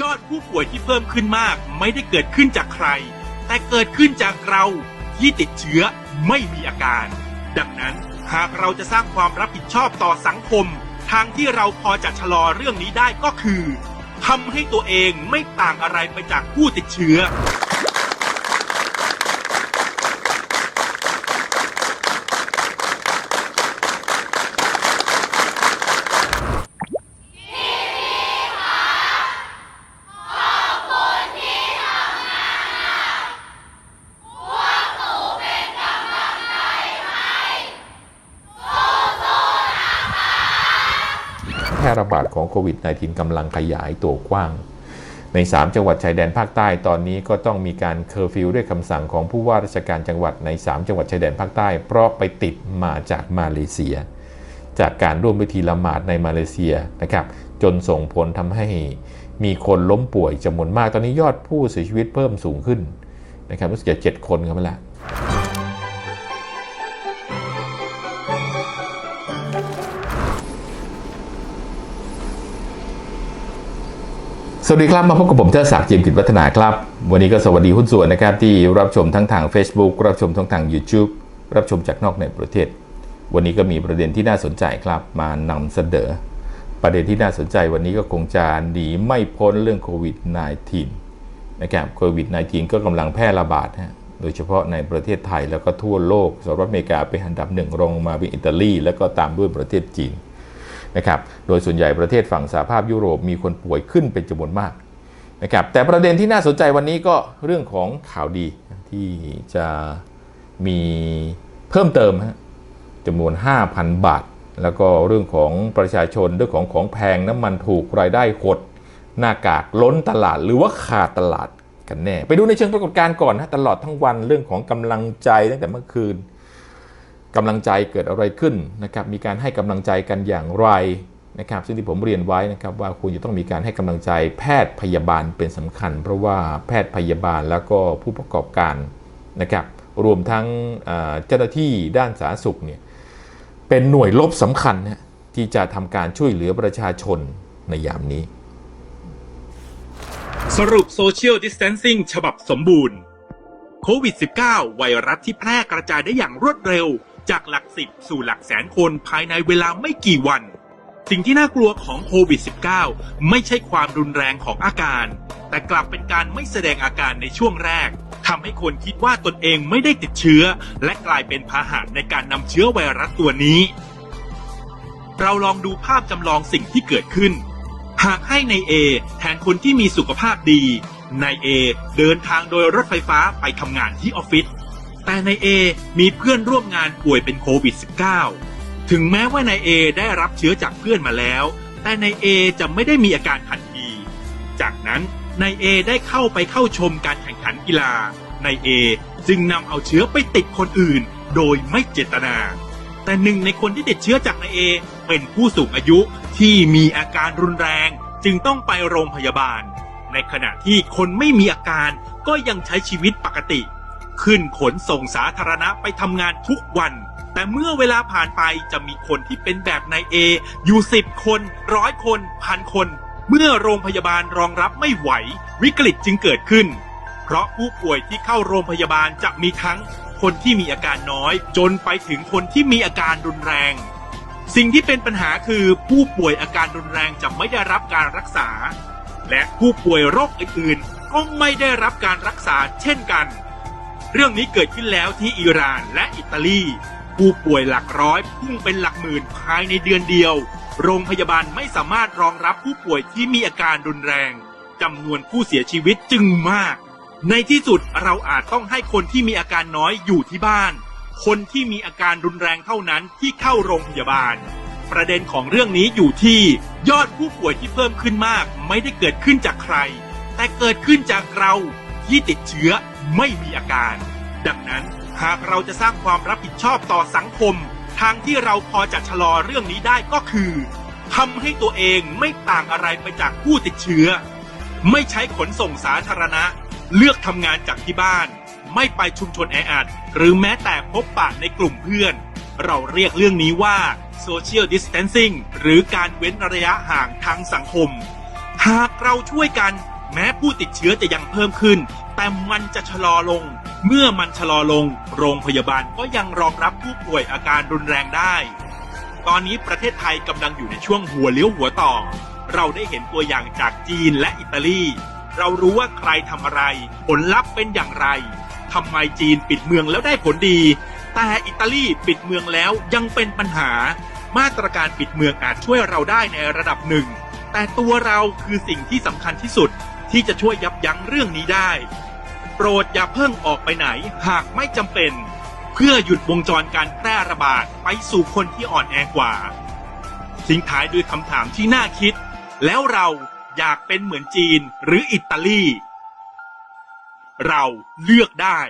ยอดผู้ป่วยที่เพิ่มขึ้นมาก ไม่ได้เกิดขึ้นจากใคร แต่เกิดขึ้นจากเราที่ติดเชื้อไม่มีอาการ ดังนั้นหากเราจะสร้างความรับผิดชอบต่อสังคม ทางที่เราพอจะชะลอเรื่องนี้ได้ก็คือทำให้ตัวเองไม่ต่างอะไรไปจากผู้ติดเชื้อ ระบาดของโควิด -19 กำลังขยายตัวกว้าง ใน 3 จังหวัดชายแดนภาคใต้ตอนนี้ก็ต้องมีการเคอร์ฟิวด้วยคำสั่งของผู้ว่าราชการจังหวัดใน 3 จังหวัดชายแดนภาคใต้ เพราะไปติดมาจากมาเลเซีย จากการร่วมพิธีละหมาดในมาเลเซียนะครับจนส่งผลทำให้มีคนล้มป่วยจำนวนมากตอนนี้ยอดผู้เสียชีวิตเพิ่มสูงขึ้นนะครับรู้สึกจะ7คนกันไปแล้ว สวัสดีครับ มาพบกับผมเจ้าศักดิ์จิมกิจวัฒนาครับ วันนี้ก็สวัสดีหุ้นส่วนนะครับ ที่รับชมทั้งทาง Facebook รับชมทั้งทาง YouTube รับชมจากนอกในประเทศ วันนี้ก็มีประเด็นที่น่าสนใจครับมานำเสนอ ประเด็นที่น่าสนใจวันนี้ก็คงจะหนีไม่พ้นเรื่องโควิด -19 นะครับโควิด -19 ก็กำลังแพร่ระบาดฮะโดยเฉพาะในประเทศไทยแล้วก็ทั่วโลกสหรัฐอเมริกาเป็นอันดับหนึ่งรองมาเป็นอิตาลีแล้วก็ตามด้วยประเทศจีน นะครับโดยส่วนใหญ่ประเทศฝั่งสหภาพยุโรปมีคนป่วยขึ้นเป็นจำนวนมากนะครับแต่ประเด็นที่น่าสนใจวันนี้ก็เรื่องของข่าวดีที่จะมีเพิ่มเติมฮะจำนวน 5,000 บาท แล้วก็เรื่องของประชาชนเรื่องของของแพงน้ำมันถูกรายได้หดหน้ากากล้นตลาดหรือว่าขาดตลาดกันแน่ ไปดูในเชิงปรากฏการณ์ก่อนนะตลอดทั้งวันเรื่องของกำลังใจตั้งแต่เมื่อคืน กำลังใจเกิดอะไรขึ้นนะครับมีการให้กำลังใจกันอย่างไรนะครับซึ่งที่ผมเรียนไว้นะครับว่าคุณจะต้องมีการให้กำลังใจแพทย์พยาบาลเป็นสำคัญ เพราะว่าแพทย์พยาบาลแล้วก็ผู้ประกอบการนะครับรวมทั้งเจ้าหน้าที่ด้านสาธารณสุขเนี่ยเป็นหน่วยลบสำคัญนะที่จะทำการช่วยเหลือประชาชนในยามนี้ สรุปโซเชียลดิส a ทนซิ่งฉบับสมบูรณ์โควิด -19 ไวรัสที่แพร่กระจายได้อย่างรวดเร็ว จากหลักสิบสู่หลักแสนคนภายในเวลาไม่กี่วัน สิ่งที่น่ากลัวของโควิด -19 ไม่ใช่ความรุนแรงของอาการ แต่กลับเป็นการไม่แสดงอาการในช่วงแรกทำให้คนคิดว่าตนเองไม่ได้ติดเชื้อ และกลายเป็นพาหะในการนำเชื้อไวรัสตัวนี้ เราลองดูภาพจำลองสิ่งที่เกิดขึ้น หากให้ใน A แทนคนที่มีสุขภาพดี นาย A เดินทางโดยรถไฟฟ้าไปทำงานที่ออฟฟิศ แต่นาย A มีเพื่อนร่วมงานป่วยเป็นโควิด -19 ถึงแม้ว่านาย A ได้รับเชื้อจากเพื่อนมาแล้ว แต่นาย A จะไม่ได้มีอาการทันที จากนั้นนาย A ได้เข้าไปเข้าชมการแข่งขันกีฬานาย A จึงนำเอาเชื้อไปติดคนอื่น โดยไม่เจตนา แต่หนึ่งในคนที่ติดเชื้อจากนายเอเป็นผู้สูงอายุที่มีอาการรุนแรง จึงต้องไปโรงพยาบาล ในขณะที่คนไม่มีอาการก็ยังใช้ชีวิตปกติ ขึ้นขนส่งสาธารณะไปทำงานทุกวัน แต่เมื่อเวลาผ่านไปจะมีคนที่เป็นแบบนายเออยู่สิบคนร้อยคนพันคน เมื่อโรงพยาบาลรองรับไม่ไหว วิกฤตจึงเกิดขึ้น เพราะผู้ป่วยที่เข้าโรงพยาบาลจะมีทั้งคนที่มีอาการน้อย จนไปถึงคนที่มีอาการรุนแรง สิ่งที่เป็นปัญหาคือผู้ป่วยอาการรุนแรงจะไม่ได้รับการรักษา และผู้ป่วยโรคอื่นๆก็ไม่ได้รับการรักษาเช่นกัน เรื่องนี้เกิดขึ้นแล้วที่อิหร่านและอิตาลี ผู้ป่วยหลักร้อยพุ่งเป็นหลักหมื่นภายในเดือนเดียว โรงพยาบาลไม่สามารถรองรับผู้ป่วยที่มีอาการรุนแรงจำนวนผู้เสียชีวิตจึงมาก ในที่สุดเราอาจต้องให้คนที่มีอาการน้อยอยู่ที่บ้าน คนที่มีอาการรุนแรงเท่านั้นที่เข้าโรงพยาบาล ประเด็นของเรื่องนี้อยู่ที่ยอดผู้ป่วยที่เพิ่มขึ้นมาก ไม่ได้เกิดขึ้นจากใคร แต่เกิดขึ้นจากเราที่ติดเชื้อ ไม่มีอาการ ดังนั้นหากเราจะสร้างความรับผิดชอบต่อสังคม ทางที่เราพอจะชะลอเรื่องนี้ได้ก็คือทำให้ตัวเองไม่ต่างอะไรไปจากผู้ติดเชื้อ ไม่ใช้ขนส่งสาธารณะ เลือกทำงานจากที่บ้าน ไม่ไปชุมชนแออัดหรือแม้แต่พบปะในกลุ่มเพื่อน เราเรียกเรื่องนี้ว่า social distancing หรือการเว้นระยะห่างทางสังคม หากเราช่วยกัน แม้ผู้ติดเชื้อจะยังเพิ่มขึ้น แต่มันจะชะลอลง เมื่อมันชะลอลง โรงพยาบาลก็ยังรองรับผู้ป่วยอาการรุนแรงได้ ตอนนี้ประเทศไทยกำลังอยู่ในช่วงหัวเลี้ยวหัวต่อ เราได้เห็นตัวอย่างจากจีนและอิตาลี เรารู้ว่าใครทำอะไร ผลลัพธ์เป็นอย่างไรทำไมจีนปิดเมืองแล้วได้ผลดี แต่อิตาลีปิดเมืองแล้วยังเป็นปัญหา มาตรการปิดเมืองอาจช่วยเราได้ในระดับหนึ่ง แต่ตัวเราคือสิ่งที่สำคัญที่สุด ที่จะช่วยยับยั้งเรื่องนี้ได้ โปรดอย่าเพิ่งออกไปไหนหากไม่จำเป็น เพื่อหยุดวงจรการแพร่ระบาดไปสู่คนที่อ่อนแอกว่า ทิ้งท้ายด้วยคำถามที่น่าคิด แล้วเราอยากเป็นเหมือนจีนหรืออิตาลี เราเลือกได้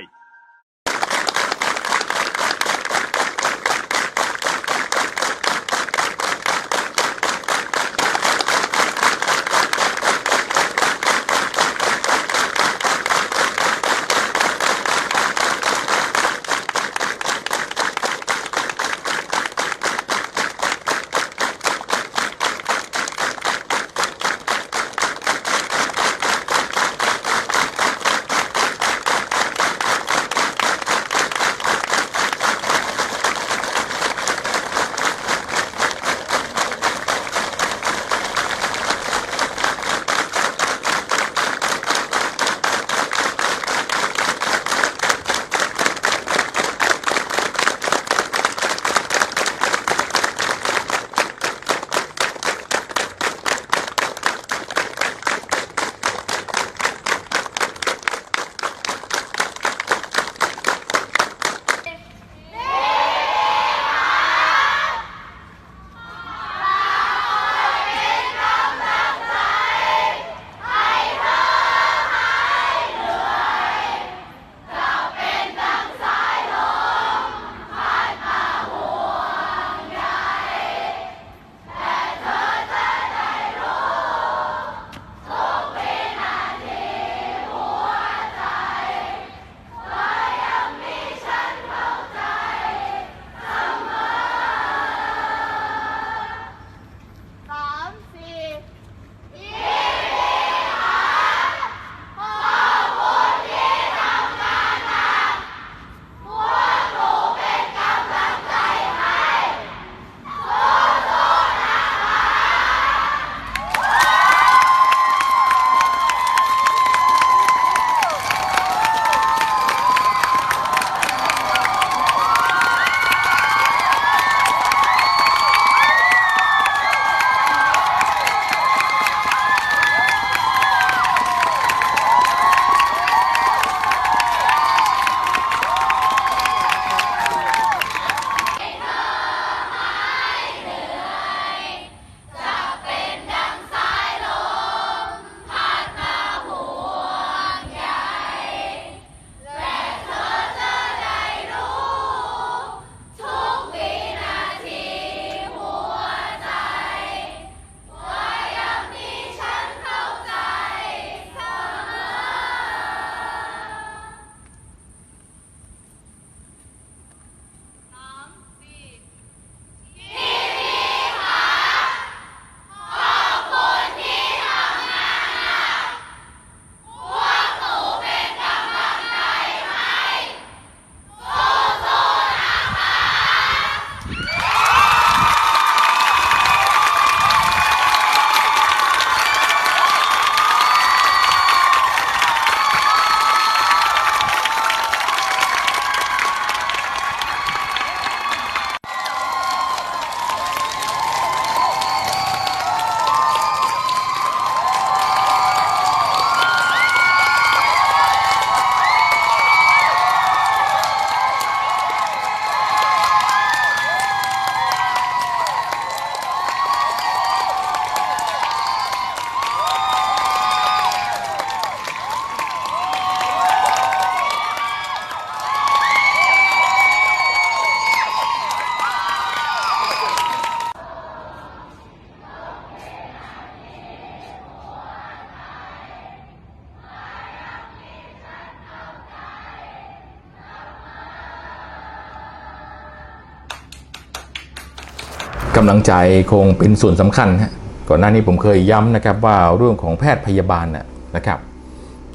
ำลังใจคงเป็นส่วนสำคัญฮะก่อนหน้านี้ผมเคยย้ำนะครับว่าเรื่องของแพทย์พยาบาลน่ะนะครับ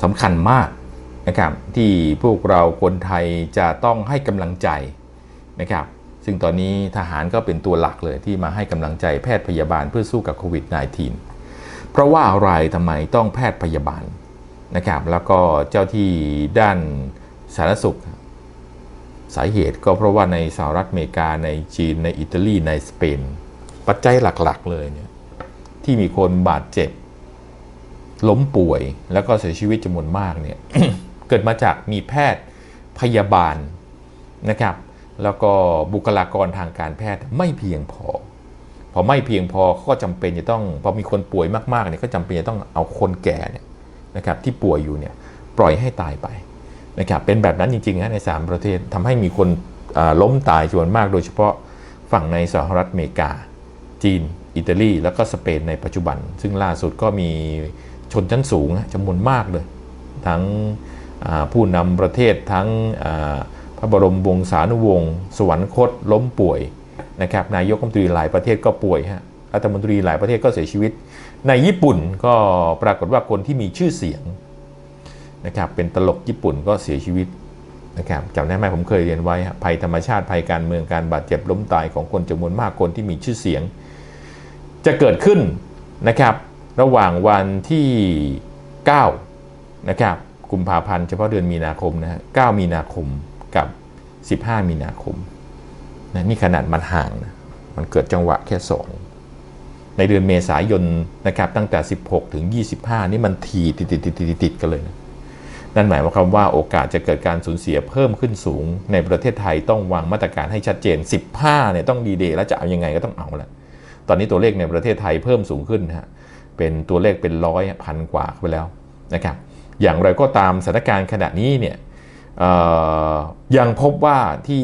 สำคัญมากนะครับที่พวกเราคนไทยจะต้องให้กำลังใจนะครับซึ่งตอนนี้ทหารก็เป็นตัวหลักเลยที่มาให้กำลังใจแพทย์พยาบาลเพื่อสู้กับโควิด -19 เพราะว่าอะไรทำไมต้องแพทย์พยาบาลนะครับแล้วก็เจ้าที่ด้านสาธารณสุข สาเหตุก็เพราะว่าในสหรัฐอเมริกาในจีนในอิตาลีในสเปน ปัจจัยหลักๆ เลยเนี่ยที่มีคนบาดเจ็บ ล้มป่วยแล้วก็เสียชีวิตจำนวนมากเนี่ยเกิดมาจากมีแพทย์พยาบาลนะครับ แล้วก็บุคลากรทางการแพทย์ไม่เพียงพอ พอไม่เพียงพอก็จำเป็นจะต้องพอมีคนป่วยมากๆเนี่ยก็จำเป็นจะต้องเอาคนแก่เนี่ยนะครับที่ป่วยอยู่เนี่ยปล่อยให้ตายไปนะครับเป็นแบบนั้นจริงๆนะใน 3 ประเทศทำให้มีคนล้มตายจำนวนมาก โดยเฉพาะฝั่งในสหรัฐอเมริกา จีน อิตาลี แล้วก็สเปนในปัจจุบัน ซึ่งล่าสุดก็มีชนชั้นสูงจำนวนมากเลย ทั้งผู้นำประเทศทั้งพระบรมวงศานุวงศ์สวรรคตล้มป่วยนะครับนายกรัฐมนตรีหลายประเทศก็ป่วยฮะรัฐมนตรีหลายประเทศก็เสียชีวิต ในญี่ปุ่นก็ปรากฏว่าคนที่มีชื่อเสียงนะครับเป็นตลกญี่ปุ่นก็เสียชีวิตนะครับจำได้ไหมผมเคยเรียนไว้ภัยธรรมชาติภัยการเมืองการบาดเจ็บล้มตายของคนจำนวนมากคนที่มีชื่อเสียง จะเกิดขึ้นนะครับระหว่างวันที่ 9 นะครับกุมภาพันธ์เฉพาะเดือนมีนาคมนะฮะ9มีนาคมกับ 15 มีนาคมนะนี่ขนาดมันห่างนะมันเกิดจังหวะแค่ 2 ในเดือนเมษายนนะครับตั้งแต่ 16 ถึง 25 นี่มันทีติดติดติดติดติดกันเลยนะนั่นหมายความว่าโอกาสจะเกิดการสูญเสียเพิ่มขึ้นสูง ในประเทศไทยต้องวางมาตรการให้ชัดเจน 15เนี่ยต้องดีเดย์แล้วจะเอายังไงก็ต้องเอาละ ตอนนี้ตัวเลขในประเทศไทยเพิ่มสูงขึ้นนะฮะเป็นตัวเลขเป็นร้อยพันกว่าไปแล้วนะครับอย่างไรก็ตามสถานการณ์ขณะนี้เนี่ยยังพบว่าที่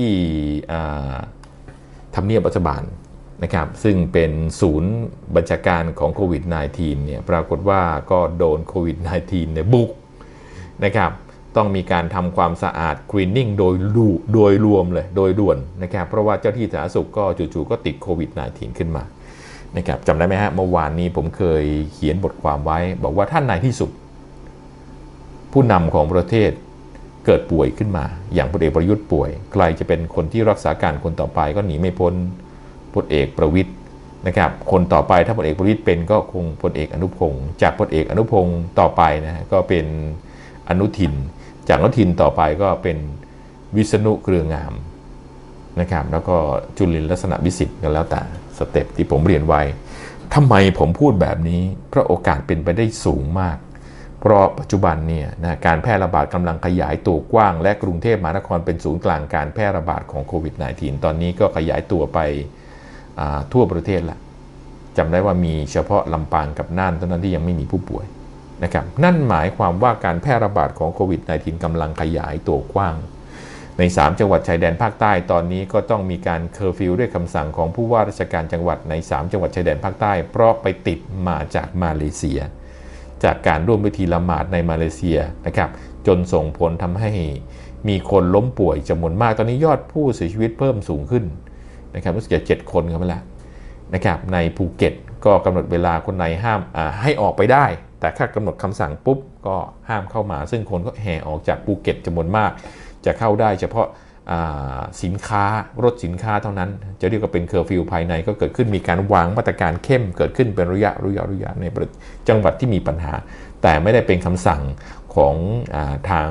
ทำเนียบรัฐบาลนะครับซึ่งเป็นศูนย์บัญชาการของโควิด -19 เนี่ยปรากฏว่าก็โดนโควิด -19 เนี่ยบุกนะครับต้องมีการทำความสะอาดคลีนนิ่งโดยรูโดยรวมเลย โดยด่วนนะครับเพราะว่าเจ้าที่สาธารณสุขก็จู่ๆก็ติดโควิด -19 ขึ้นมา นะครับจำได้ไหมฮะเมื่อวานนี้ผมเคยเขียนบทความไว้ บอกว่าท่านในที่สุด ผู้นำของประเทศเกิดป่วยขึ้นมา อย่างพลเอกประยุทธ์ป่วย ใครจะเป็นคนที่รักษาการคนต่อไปก็หนีไม่พ้นพลเอกประวิทย์นะครับคนต่อไปถ้าพลเอกประวิทย์เป็นก็คงพลเอกอนุพงศ์จากพลเอกอนุพงศ์ต่อไปนะฮะก็เป็นอนุทิน จากอนุทินต่อไปก็เป็นวิษณุเครืองามนะครับแล้วก็จุลินลักษณะวิสิทธิ์ก็แล้วแต่ สเต็ปที่ผมเรียนไว้ทำไมผมพูดแบบนี้ เพราะโอกาสเป็นไปได้สูงมาก เพราะปัจจุบันเนี่ยนะการแพร่ระบาดกำลังขยายตัวกว้าง และกรุงเทพมหานครเป็นศูนย์กลางการแพร่ระบาดของโควิด -19 ตอนนี้ก็ขยายตัวไปทั่วประเทศละจำได้ว่ามีเฉพาะลำปางกับน่านเท่านั้นที่ยังไม่มีผู้ป่วยนะครับนั่นหมายความว่าการแพร่ระบาดของโควิด -19 กำลังขยายตัวกว้าง ใน 3 จังหวัดชายแดนภาคใต้ตอนนี้ก็ต้องมีการเคอร์ฟิวด้วยคำสั่งของผู้ว่าราชการจังหวัดใน 3 จังหวัดชายแดนภาคใต้ เพราะไปติดมาจากมาเลเซีย จากการร่วมพิธีละหมาดในมาเลเซียนะครับจนส่งผลทำให้มีคนล้มป่วยจำนวนมาก ตอนนี้ยอดผู้เสียชีวิตเพิ่มสูงขึ้นนะครับรู้สึกจะเจ็ดคนกันไปแล้วนะครับในภูเก็ตก็กำหนดเวลาคนในห้ามให้ออกไปได้ แต่ถ้ากำหนดคำสั่งปุ๊บก็ห้ามเข้ามา ซึ่งคนก็แห่ออกจากภูเก็ตจำนวนมาก จะเข้าได้เฉพาะสินค้ารถสินค้าเท่านั้น จะเรียกว่าเป็นเคอร์ฟิวภายในก็เกิดขึ้นมีการวางมาตรการเข้มเกิดขึ้นเป็นระยะระยะระยะในจังหวัดที่มีปัญหา แต่ไม่ได้เป็นคำสั่งของอทาง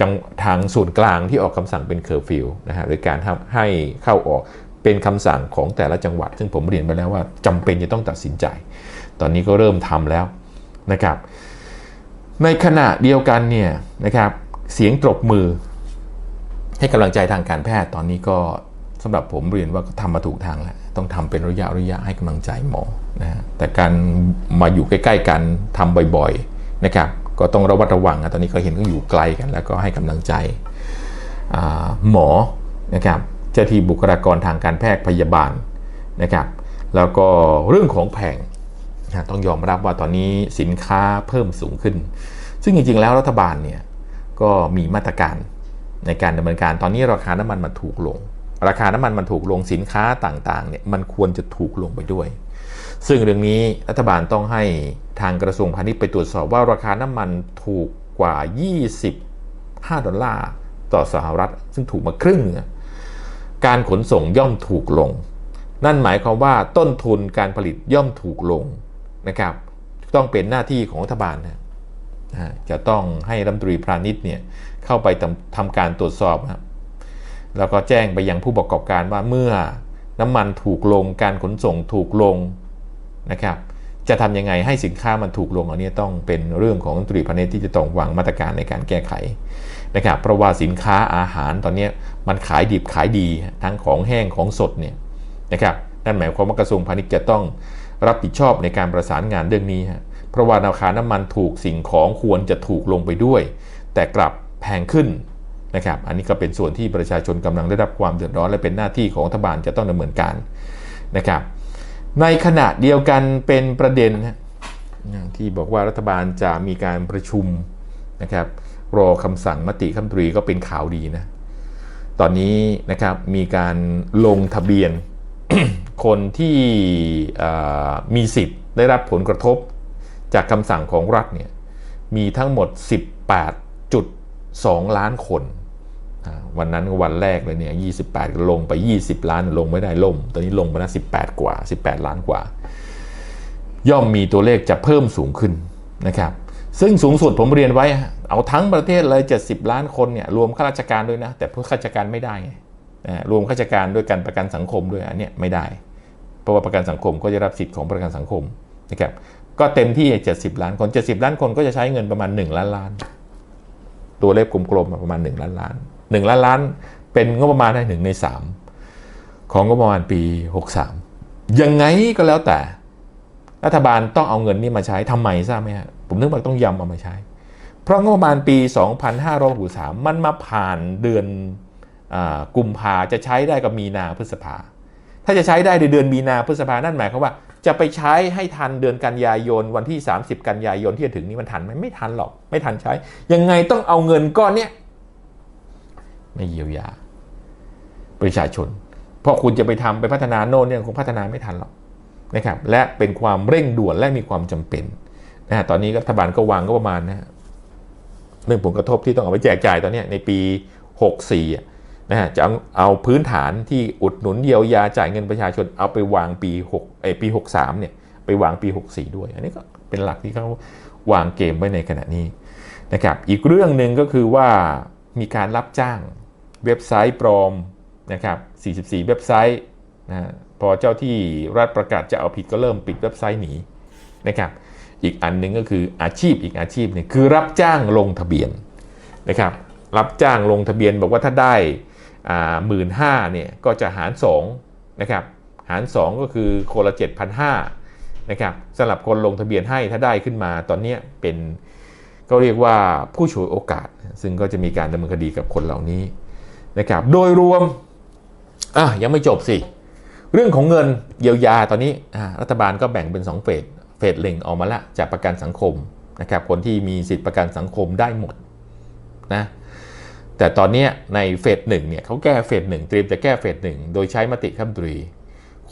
จังทางส่วนกลางที่ออกคำสั่งเป็นเคอร์ฟิวนะฮะหรือการให้เข้าออกเป็นคำสั่งของแต่ละจังหวัด ซึ่งผมเรียนไปแล้วว่าจำเป็นจะต้องตัดสินใจ ตอนนี้ก็เริ่มทำแล้วนะครับ ในขณะเดียวกันเนี่ยนะครับเสียงตบมือ ให้กำลังใจทางการแพทย์ตอนนี้ก็สำหรับผมเรียนว่าก็ทำมาถูกทางแล้วต้องทำเป็นระยะระยะให้กำลังใจหมอนะฮะแต่การมาอยู่ใกล้ๆกันทำบ่อยๆนะครับก็ต้องระวัดระวังนะตอนนี้ก็เห็นก็อยู่ไกลกัน แล้วก็ให้กำลังใจหมอนะครับเจ้าที่บุคลากรทางการแพทย์พยาบาลนะครับแล้วก็เรื่องของแผงนะต้องยอมรับว่าตอนนี้สินค้าเพิ่มสูงขึ้น ซึ่งจริงๆแล้วรัฐบาลเนี่ยก็มีมาตรการ ในการดำเนินการตอนนี้ราคาน้ำมันมันถูกลง ราคาน้ำมันมันถูกลงสินค้าต่างๆเนี่ยมันควรจะถูกลงไปด้วย ซึ่งเรื่องนี้รัฐบาลต้องให้ทางกระทรวงพาณิชย์ไปตรวจสอบว่าราคาน้ำมันถูกกว่า 25 ดอลลาร์ต่อสหรัฐ ซึ่งถูกมาครึ่ง การขนส่งย่อมถูกลง นั่นหมายความว่าต้นทุนการผลิตย่อมถูกลงนะครับ ต้องเป็นหน้าที่ของรัฐบาลนะจะต้องให้รัฐมนตรีพาณิชย์เนี่ย เข้าไปทำทำการตรวจสอบครับแล้วก็แจ้งไปยังผู้ประกอบการว่าเมื่อน้ำมันถูกลงการขนส่งถูกลงนะครับจะทำยังไงให้สินค้ามันถูกลงอันนี้ต้องเป็นเรื่องของตรีพาณิชย์ที่จะต้องวางมาตรการในการแก้ไขนะครับเพราะว่าสินค้าอาหารตอนนี้มันขายดิบขายดีทั้งของแห้งของสดเนี่ยนะครับนั่นหมายความว่ากระทรวงพาณิชย์จะต้องรับผิดชอบในการประสานงานเรื่องนี้ฮะเพราะว่าราคาน้ำมันถูกสิ่งของควรจะถูกลงไปด้วย แต่กลับ แพงขึ้นนะครับ อันนี้ก็เป็นส่วนที่ประชาชนกำลังได้รับความเดือดร้อน และเป็นหน้าที่ของรัฐบาลจะต้องดำเนินการนะครับ ในขณะเดียวกันเป็นประเด็นนะที่บอกว่ารัฐบาลจะมีการประชุมนะครับรอคำสั่งมติคำตรีก็เป็นข่าวดีนะ ตอนนี้นะครับมีการลงทะเบียนคนที่มีสิทธิ์ได้รับผลกระทบจากคำสั่งของรัฐเนี่ยมีทั้งหมด 2 ล้านคน วันนั้นวันแรกเลยเนี่ย28 ลงไป 20 ล้านลงไม่ได้ล่ม ตอนนี้ลงไปแล้ว18 กว่า 18 ล้านกว่า ย่อมมีตัวเลขจะเพิ่มสูงขึ้นนะครับ ซึ่งสูงสุดผมเรียนไว้ เอาทั้งประเทศเลย 70 ล้านคนเนี่ยรวมข้าราชการด้วยนะ แต่พวกข้าราชการไม่ได้รวมข้าราชการด้วยกันประกันสังคมด้วยอันเนี้ยไม่ได้ เพราะว่าประกันสังคมก็จะรับสิทธิ์ของประกันสังคมนะครับ ก็เต็มที่ 70 ล้านคน 70 ล้านคนก็จะใช้เงินประมาณ 1 ล้านล้าน ตัวเลขกลมๆประมาณ 1 ล้านล้าน 1 ล้านล้าน เป็นงบประมาณได้หนึ่งใน 3 ของงบประมาณปี 63 ยังไงก็แล้วแต่ รัฐบาลต้องเอาเงินนี้มาใช้ทำไมทราบไหมฮะผมนึกว่าต้องยำเอามาใช้ เพราะงบประมาณปี 2563 มันมาผ่านเดือนอกุมภาจะใช้ได้กับมีนาพฤษภาถ้าจะใช้ได้ในเดือนมีนาพฤษภานั่นหมายความว่า จะไปใช้ให้ทันเดือนกันยายนวันที่ 30 กันยายนที่จะถึงนี้มันทันไหมไม่ทันหรอก ไม่ทันใช้ ยังไงต้องเอาเงินก้อนเนี้ยไม่เยียวยา ประชาชน เพราะคุณจะไปทำไปพัฒนาโน่นเนี่ยคงพัฒนาไม่ทันหรอกนะครับ และเป็นความเร่งด่วนและมีความจำเป็นนะฮะตอนนี้รัฐบาลก็วางก็ประมาณนะเรื่องผลกระทบที่ต้องเอาไปแจกจ่ายตอนนี้ในปี 64อะ นะฮะจะเอาเอาพื้นฐานที่อุดหนุนเยียวยาจ่ายเงินประชาชนเอาไปวางปี6ไอปี63เนี่ยไปวางปี 64 ด้วย อันนี้ก็เป็นหลักที่เขาวางเกมไว้ในขณะนี้นะครับอีกเรื่องหนึ่งก็คือว่ามีการรับจ้างเว็บไซต์ปลอมนะครับ 44 เว็บไซต์นะพอเจ้าที่รัฐประกาศจะเอาผิดก็เริ่มปิดเว็บไซต์หนีนะครับอีกอันหนึ่งก็คืออาชีพอีกอาชีพนึงคือรับจ้างลงทะเบียนนะครับรับจ้างลงทะเบียนบอกว่าถ้าได้ หมื่นห้าเนี่ยก็จะหาร2นะครับหาร 2 ก็คือคนละ 7,500นะครับสำหรับคนลงทะเบียนให้ถ้าได้ขึ้นมาตอนนี้เป็นก็เรียกว่าผู้ฉวยโอกาส ซึ่งก็จะมีการดำเนินคดีกับคนเหล่านี้นะครับโดยรวมอะยังไม่จบสิ เรื่องของเงินเยียวยาตอนนี้รัฐบาลก็แบ่งเป็น 2 เฟสเฟสหนึ่งออกมาละจากประกันสังคมนะครับคนที่มีสิทธิประกันสังคมได้หมดนะ แต่ตอนนี้ในเฟสหนึ่งเนี่ยเขาแก้เฟสหนึ่งเตรียมจะแก้เฟสหนึ่งโดยใช้มติคัมตรี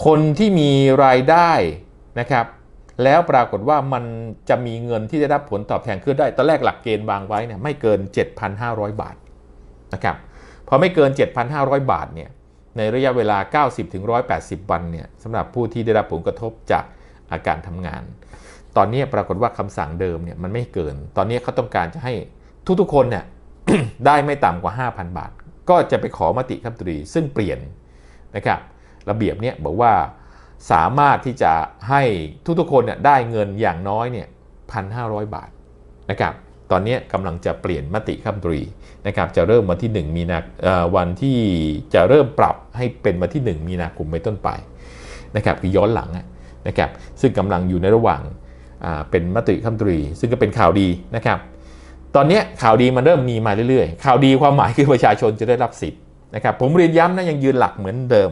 คนที่มีรายได้นะครับ แล้วปรากฏว่ามันจะมีเงินที่ได้รับผลตอบแทนขึ้นได้ ตอนแรกหลักเกณฑ์วางไว้เนี่ยไม่เกิน 7,500 บาทนะครับพอไม่เกิน 7,500 บาทเนี่ยในระยะเวลา 90ถึง180 วันเนี่ยสำหรับผู้ที่ได้รับผลกระทบจากอาการทำงาน ตอนนี้ปรากฏว่าคำสั่งเดิมเนี่ยมันไม่เกิน ตอนนี้เขาต้องการจะให้ทุกๆคนเนี่ย ได้ไม่ต่ำกว่า 5,000 บาท ก็จะไปขอมติคณะรัฐมนตรีซึ่งเปลี่ยนนะครับระเบียบเนี่ยบอกว่าสามารถที่จะให้ทุกๆคนเนี่ยได้เงินอย่างน้อยเนี่ย1,500บาทนะครับตอนนี้กำลังจะเปลี่ยนมติคณะรัฐมนตรีนะครับจะเริ่มวันที่ 1 มีนาเอ่อวันที่จะเริ่มปรับให้เป็นวันที่ 1 มีนาคมไปต้นไปนะครับคือย้อนหลังนะครับซึ่งกำลังอยู่ในระหว่างอ่าเป็นมติคัมตรี ซึ่งก็เป็นข่าวดีนะครับ ตอนนี้ข่าวดีมันเริ่มมีมาเรื่อยๆ ข่าวดีความหมายคือประชาชนจะได้รับสิทธิ์นะครับผมเรียนย้ำนะยังยืนหลักเหมือนเดิม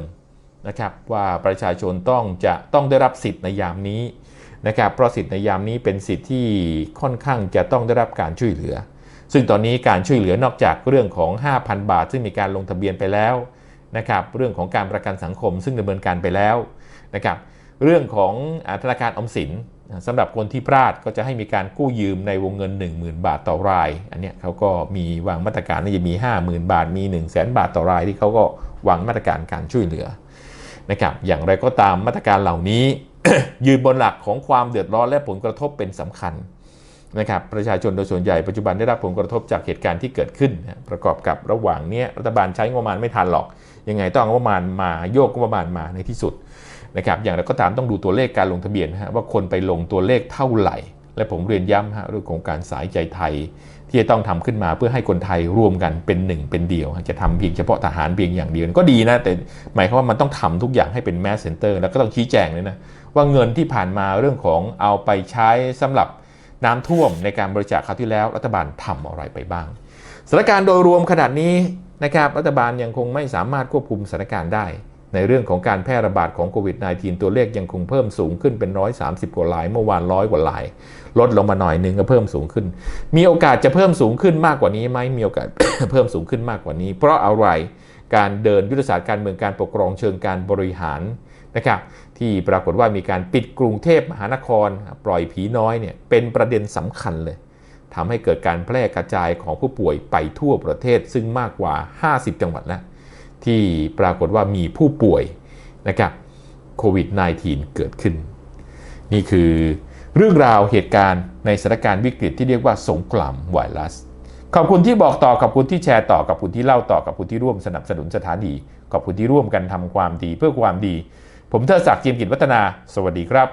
นะครับว่าประชาชนต้องจะต้องได้รับสิทธิ์ในยามนี้นะครับเพราะสิทธิ์ในยามนี้เป็นสิทธิ์ที่ค่อนข้างจะต้องได้รับการช่วยเหลือ ซึ่งตอนนี้การช่วยเหลือนอกจากเรื่องของ 5,000 บาท ซึ่งมีการลงทะเบียนไปแล้วนะครับเรื่องของการประกันสังคมซึ่งดำเนินการไปแล้วนะครับเรื่องของธนาคารอมสิน สำหรับคนที่พลาดก็จะให้มีการกู้ยืมในวงเงิน 10,000 บาทต่อราย อันเนี้ยเขาก็มีวางมาตรการที่จะมี 50,000 บาท มี 1 0 0 0 0แบาทต่อรายที่เขาก็วางมาตรการการช่วยเหลือนะครับ อย่างไรก็ตามมาตรการเหล่านี้ ยืนบนหลักของความเดือดร้อนและผลกระทบเป็นสำคัญนะครับประชาชนโดยส่วนใหญ่ปัจจุบันได้รับผลกระทบจากเหตุการณ์ที่เกิดขึ้น ประกอบกับระหว่างนี้รัฐบาลใช้งบประมาณไม่ทันหรอก ยังไงต้องงบประมาณมาโยกงบประมาณมาในที่สุด นะครับอย่างไรก็ตามต้องดูตัวเลขการลงทะเบียนฮะว่าคนไปลงตัวเลขเท่าไหร่ และผมเรียนย้ำฮะเรื่องของการสายใจไทย ที่จะต้องทำขึ้นมาเพื่อให้คนไทยร่วมกันเป็นหนึ่งเป็นเดียว จะทำเพียงเฉพาะทหารเพียงอย่างเดียวก็ดีนะแต่หมายความว่ามันต้องทำทุกอย่างให้เป็นแมสเซนเตอร์แล้วก็ต้องชี้แจงเลยนะว่าเงินที่ผ่านมาเรื่องของเอาไปใช้สำหรับน้ำท่วมในการบริจาคคราวที่แล้วรัฐบาลทำอะไรไปบ้างสถานการณ์โดยรวมขนาดนี้นะครับรัฐบาลยังคงไม่สามารถควบคุมสถานการณ์ได้ ในเรื่องของการแพร่ระบาดของโควิด -19 ตัวเลขยังคงเพิ่มสูงขึ้นเป็น 130 กว่าลาย เมื่อวานร้อยกว่าลาย ลดลงมาหน่อยหนึงก็เพิ่มสูงขึ้น มีโอกาสจะเพิ่มสูงขึ้นมากกว่านี้ไหมมีโอกาสเพิ่มสูงขึ้นมากกว่านี้ เพราะอะไรการเดินยุทธศาสตร์การเมืองการปกครองเชิงการบริหารนะครับที่ปรากฏว่ามีการปิดกรุงเทพมหานคร ปล่อยผีน้อยเนี่ยเป็นประเด็นสำคัญเลยทำให้เกิดการแพร่กระจายของผู้ป่วยไปทั่วประเทศซึ่งมากกว่า 50 จังหวัดแล้ว ที่ปรากฏว่ามีผู้ป่วยนะครับโควิด -19 เกิดขึ้น นี่คือเรื่องราวเหตุการณ์ในสถานการณ์วิกฤตที่เรียกว่าสงครามไวรัส ขอบคุณที่บอกต่อ ขอบคุณที่แชร์ต่อ ขอบคุณที่เล่าต่อ ขอบคุณที่ร่วมสนับสนุนสถานี ขอบคุณที่ร่วมกันทำความดีเพื่อความดี ผมเทอศักดิ์จิมกิจวัฒนา สวัสดีครับ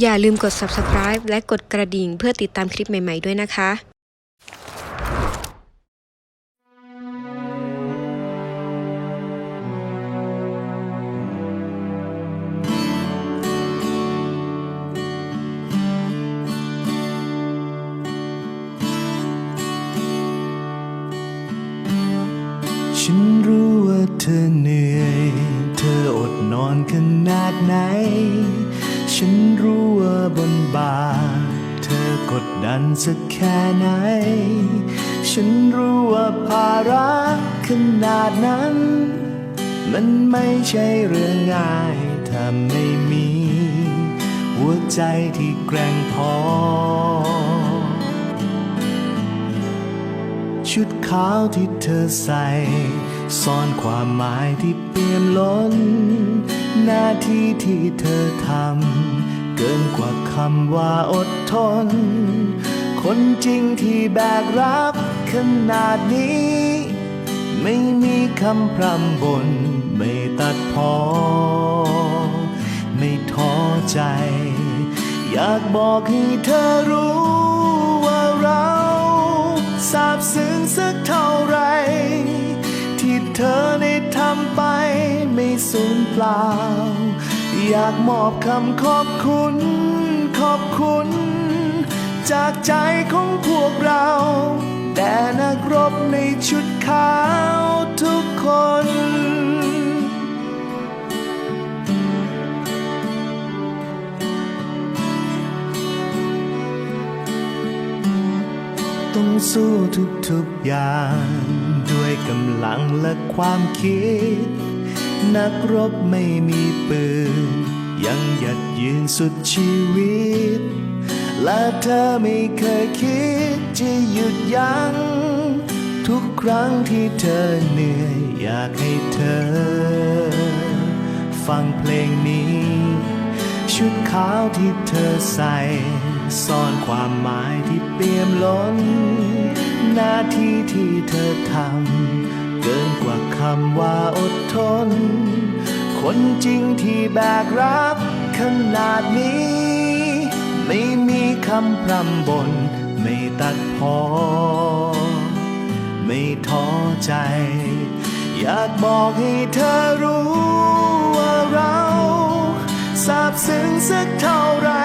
อย่าลืมกด subscribe และกดกระดิ่งเพื่อติดตามคลิปใหม่ ๆ ด้วยนะคะ ไหน ฉันรู้ว่าบนบ่าเธอกดดันสักแค่ไหน ฉันรู้ว่าภาระขนาดนั้น มันไม่ใช่เรื่องง่ายถ้าไม่มี หัวใจที่แกร่งพอ ชุดขาวที่เธอใส่ซ่อนความหมายที่เปี่ยมล้น หน้าที่ที่เธอทำ เกินกว่าคำว่าอดทน คนจริงที่แบกรับขนาดนี้ ไม่มีคำพร่ำบน ไม่ตัดพอ ไม่ท้อใจ อยากบอกให้เธอรู้ว่าเราซาบซึ้งสักเท่าไหร่ ธอได้ทำไปไม่สูญเปล่า อยากมอบคำขอบคุณ ขอบคุณ จากใจของพวกเรา แด่นักรบในชุดขาวทุกคนต้องสู้ทุกๆอย่าง ด้วยกำลังและความคิด นักรบไม่มีปืน ยังหยัดยืนสุดชีวิต และเธอไม่เคยคิดจะหยุดยัง้งทุกครั้งที่เธอเหนื่อยอยากให้เธอ ฟังเพลงนี้ ชุดขาวที่เธอใส่ซ่อนความหมายที่เปี่ยมล้น หน้าที่ที่เธอทำเกินกว่าคำว่าอดทน คนจริงที่แบกรับขนาดนี้ ไม่มีคำพร่ำบน ไม่ตัดพอ ไม่ท้อใจ อยากบอกให้เธอรู้ว่าเราซาบซึ้งสักเท่าไหร่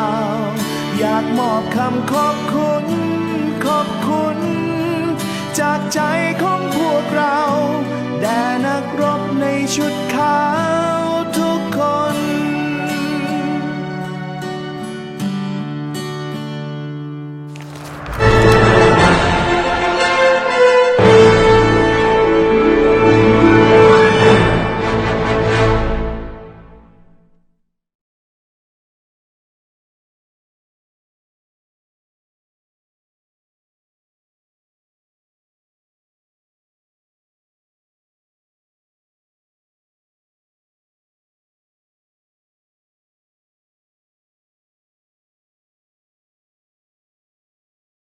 อยากมอบคำขอบคุณ ขอบคุณ จากใจของพวกเรา แด่นักรบในชุดขาวทุกคน